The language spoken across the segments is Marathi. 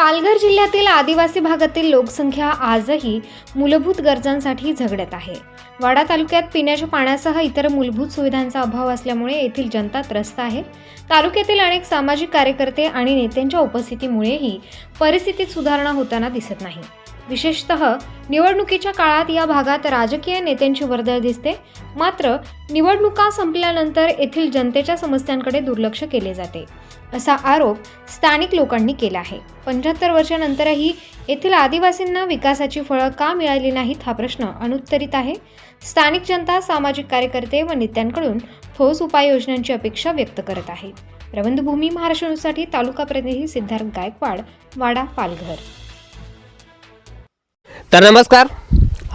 पालघर जिल्ह्यातील आदिवासी भागातील लोकसंख्या आजही मूलभूत गरजांसाठी झगडत आहे. वाडा तालुक्यात पिण्याच्या पाण्यासह इतर मूलभूत सुविधांचा अभाव असल्यामुळे येथील जनता त्रस्त आहे. तालुक्यातील अनेक सामाजिक कार्यकर्ते आणि नेत्यांच्या उपस्थितीमुळेही परिस्थितीत सुधारणा होताना दिसत नाही. विशेषतः निवडणुकीच्या काळात या भागात राजकीय नेत्यांची वर्दळ दिसते. मात्र निवडणुका संपल्यानंतर येथील जनतेच्या समस्यांकडे दुर्लक्ष केले जाते असा आरोप स्थानिक लोकांनी केला आहे. पंच्याहत्तर वर्षानंतरही येथील आदिवासींना विकासाची फळं का मिळाली नाहीत हा प्रश्न अनुत्तरित आहे. स्थानिक जनता सामाजिक कार्यकर्ते व नेत्यांकडून ठोस उपाययोजनांची अपेक्षा व्यक्त करत आहे. प्रबंधभूमी महाराष्ट्र न्यूजसाठी तालुका प्रतिनिधी सिद्धार्थ गायकवाड वाडा पालघर. तर नमस्कार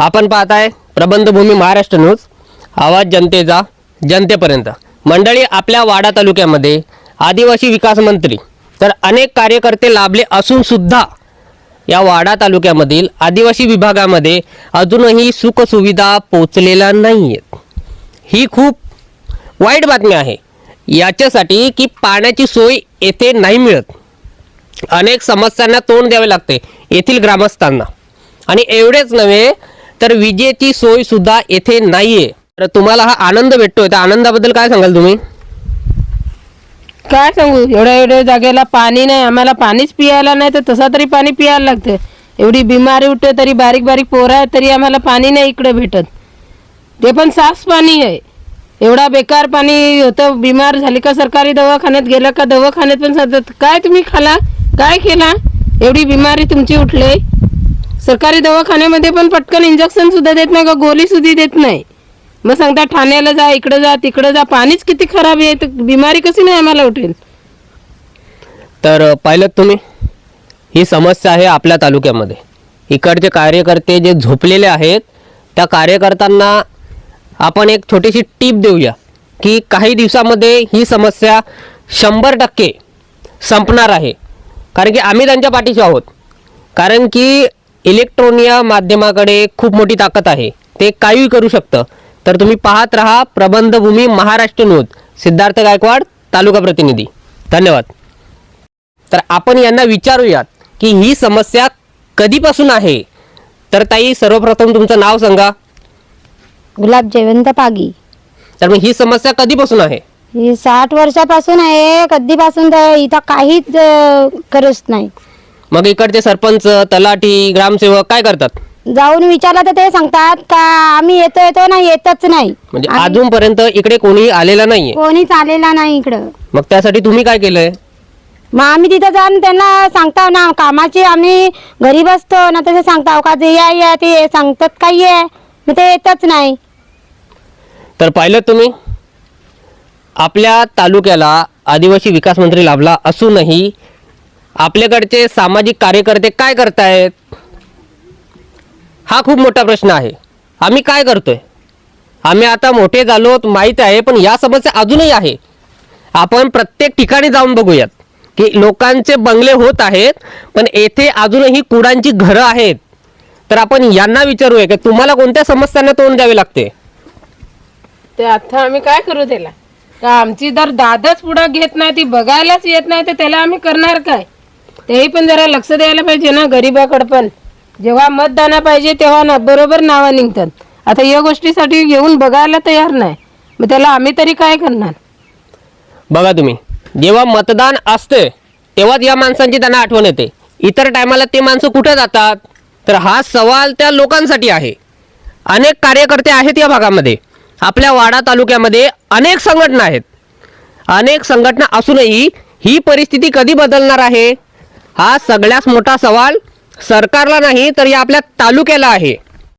आपण पाहत आहे प्रबंधभूमी महाराष्ट्र न्यूज आवाज जनतेचा जनतेपर्यंत. मंडळी आपल्या वाडा तालुक्यामध्ये आदिवासी विकास मंत्री तर अनेक कार्यकर्ते लाभले असूनसुद्धा या वाडा तालुक्यामधील आदिवासी विभागामध्ये अजूनही सुखसुविधा पोचलेल्या नाही आहेत ही खूप वाईट बातमी आहे. याच्यासाठी की पाण्याची सोय येथे नाही मिळत. अनेक समस्यांना तोंड द्यावे लागते येथील ग्रामस्थांना. आणि एवढेच नव्हे तर विजेची सोय सुद्धा येथे नाहीये. तर तुम्हाला हा आनंद भेटतोय. त्या आनंदाबद्दल काय सांगाल तुम्ही? काय सांगू? एवढ्या एवढ्या जागेला पाणी नाही. आम्हाला पाणीच पियायला नाही तर तसा तरी पाणी पियायला लागते. एवढी बिमारी उठते तरी बारीक बारीक पोरं आहे तरी आम्हाला पाणी नाही इकडे भेटत. ते पण साफ पाणी आहे. एवढा बेकार पाणी होतं बिमार झाली का सरकारी दवाखान्यात गेलं का दवाखान्यात पण सांगतात काय तुम्ही खाला? काय केला? एवढी बिमारी तुमची उठली? सरकारी दवाखान्यामध्ये पण पटकन इंजेक्शन सुद्धा देत नाही का? गोळी सुद्धा देत नाही. मग सांगता ठाण्याला जा इकडं जा तिकडं जा. पाणीच किती खराब आहे. तर बिमारी कशी नाही आम्हाला उठेल? तर पाहिलं तुम्ही? ही समस्या आहे आपल्या तालुक्यामध्ये. इकडचे कार्यकर्ते जे झोपलेले आहेत त्या कार्यकर्त्यांना आपण एक छोटीशी टीप देऊया की काही दिवसामध्ये ही समस्या शंभर टक्के संपणार आहे. कारण की आम्ही त्यांच्या पाठीशी आहोत. कारण की इलेक्ट्रॉनिया माध्यमाकडे खूप मोठी ताकद आहे. ते काहीही करू शकतं. तर तुम्ही पाहत राहा प्रबंधभूमी महाराष्ट्र न्यूज. सिद्धार्थ गायकवाड तालुका प्रतिनिधी. धन्यवाद. तर आपण यांना विचारूयात की ही समस्या कधीपासून आहे? तर ताई सर्वप्रथम तुमचं नाव सांगा. गुलाब जयवंत पागी. तर मग ही समस्या कधीपासून आहे? ही साठ वर्षापासून आहे कधीपासून तर इथं काहीच अं, करत नाही. मग इकडचे सरपंच तलाठी ग्रामसेवक काय करतात? जाऊन विचारलं तर ते सांगतात का आम्ही येतो येतो ना येतच नाही. म्हणजे अजूनपर्यंत इकडे कोणीही आलेला नाहीये. कोणीच आलेला नाही इकडं. मग त्यासाठी तुम्ही काय केलंय? मग आम्ही तिथं जाऊन त्यांना सांगताव ना कामाची आम्ही घरी बसतो ना तसे सांगताव का जे या या ते सांगतात काही आहे मग ते येतच नाही. तर पाहिलं तुम्ही आपल्या तालुक्याला आदिवासी विकास मंत्री लाभला असूनही आपल्याकडचे सामाजिक कार्यकर्ते काय करतायत? हा खूप मोठा प्रश्न आहे. आम्ही काय करतोय? आम्ही आता मोठे झालो माहीत आहे पण या समस्या अजूनही आहे. आपण प्रत्येक ठिकाणी जाऊन बघूयात की लोकांचे बंगले होत आहेत पण येथे अजूनही कुडांची घरं आहेत. तर आपण यांना विचारूया की तुम्हाला कोणत्या समस्यांना तोंड द्यावे लागते? ते आता आम्ही काय करू त्याला? का आमची जर दादच पुढं घेत नाही ती बघायलाच येत नाही तर त्याला आम्ही करणार काय? तेही पण जरा लक्ष द्यायला पाहिजे ना गरीबाकडं पण. जेव्हा मतदाना पाहिजे तेव्हा ना बरोबर नावं निघतात. आता या गोष्टीसाठी येऊन बघायला तयार नाही. मग त्याला आम्ही तरी काय करणार? बघा तुम्ही. जेव्हा मतदान असते तेव्हाच या माणसांची त्यांना आठवण येते. इतर टायमाला ते माणसं कुठे जातात? तर हा सवाल त्या लोकांसाठी आहे. अनेक कार्यकर्ते आहेत या भागामध्ये. आपल्या वाडा तालुक्यामध्ये अनेक संघटना आहेत. अनेक संघटना असूनही ही परिस्थिती कधी बदलणार आहे? हा सगळ्यात मोठा सवाल सरकारला नाही तर या आपल्या तालुक्याला आहे.